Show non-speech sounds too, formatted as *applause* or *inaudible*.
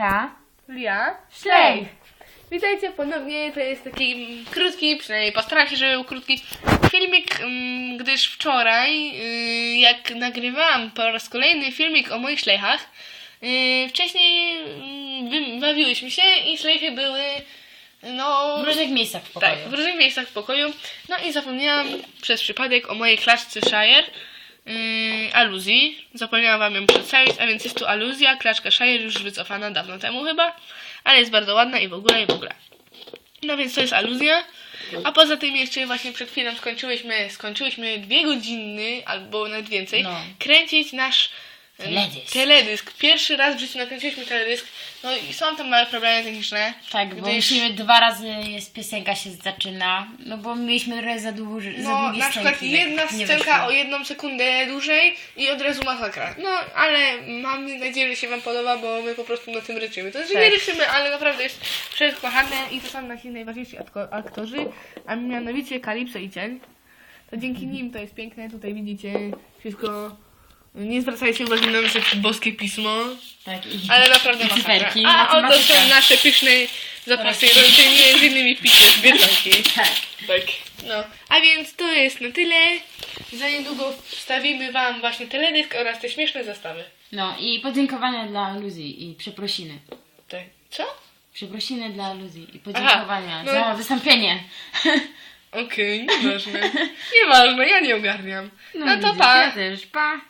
Ka. Lia, Szlej. Witajcie ponownie, to jest taki mm, krótki, przynajmniej postaram się, żeby był krótki filmik, mm, gdyż wczoraj, y, jak nagrywałam po raz kolejny filmik o moich szlejchach, y, wcześniej mm, wy- bawiłyśmy się i szlejchy były, no... W różnych miejscach w pokoju. Tak, w różnych miejscach w pokoju. No i zapomniałam przez przypadek o mojej klaszce Shire. Yy, aluzji. Zapomniałam wam ją przedstawić, a więc jest tu aluzja, klaszka Shire już wycofana dawno temu chyba, ale jest bardzo ładna i w ogóle, i w ogóle. No więc to jest aluzja. A poza tym jeszcze właśnie przed chwilą skończyłyśmy, skończyłyśmy dwie godziny, albo nawet więcej, No. kręcić nasz Teledysk. teledysk. Pierwszy raz w życiu nakręciliśmy teledysk. No i są tam małe problemy techniczne. Tak, bo gdyż- musimy dwa razy jest piosenka się zaczyna, no bo mieliśmy trochę za, za No, długie na przykład scenki, jedna tak nie scenka o jedną sekundę dłużej i od razu masakra. No, ale mamy nadzieję, że się Wam podoba, bo my po prostu na tym ryczymy. To znaczy Tak. nie ryczymy, ale naprawdę jest przekochane i to są nasi najważniejsi aktorzy, a mianowicie Kalipso i Cień. To dzięki nim to jest piękne, tutaj widzicie wszystko. Nie zwracajcie uwagi na nasze boskie pismo, Tak, i, ale naprawdę i masakra. cyferki, A oto matematyka. są nasze pyszne zapasy, między innymi picie z Biedronki. *laughs* Tak. Tak. No, a więc to jest na tyle. Za niedługo wstawimy Wam właśnie teledysk oraz te śmieszne zestawy. No i podziękowania dla aluzji i przeprosiny. Tak. Co? Przeprosiny dla aluzji i podziękowania Aha, no- za wystąpienie. Okej, nieważne. *laughs* nieważne, ja nie ogarniam. No, to widzicie, pa. Ja też, pa.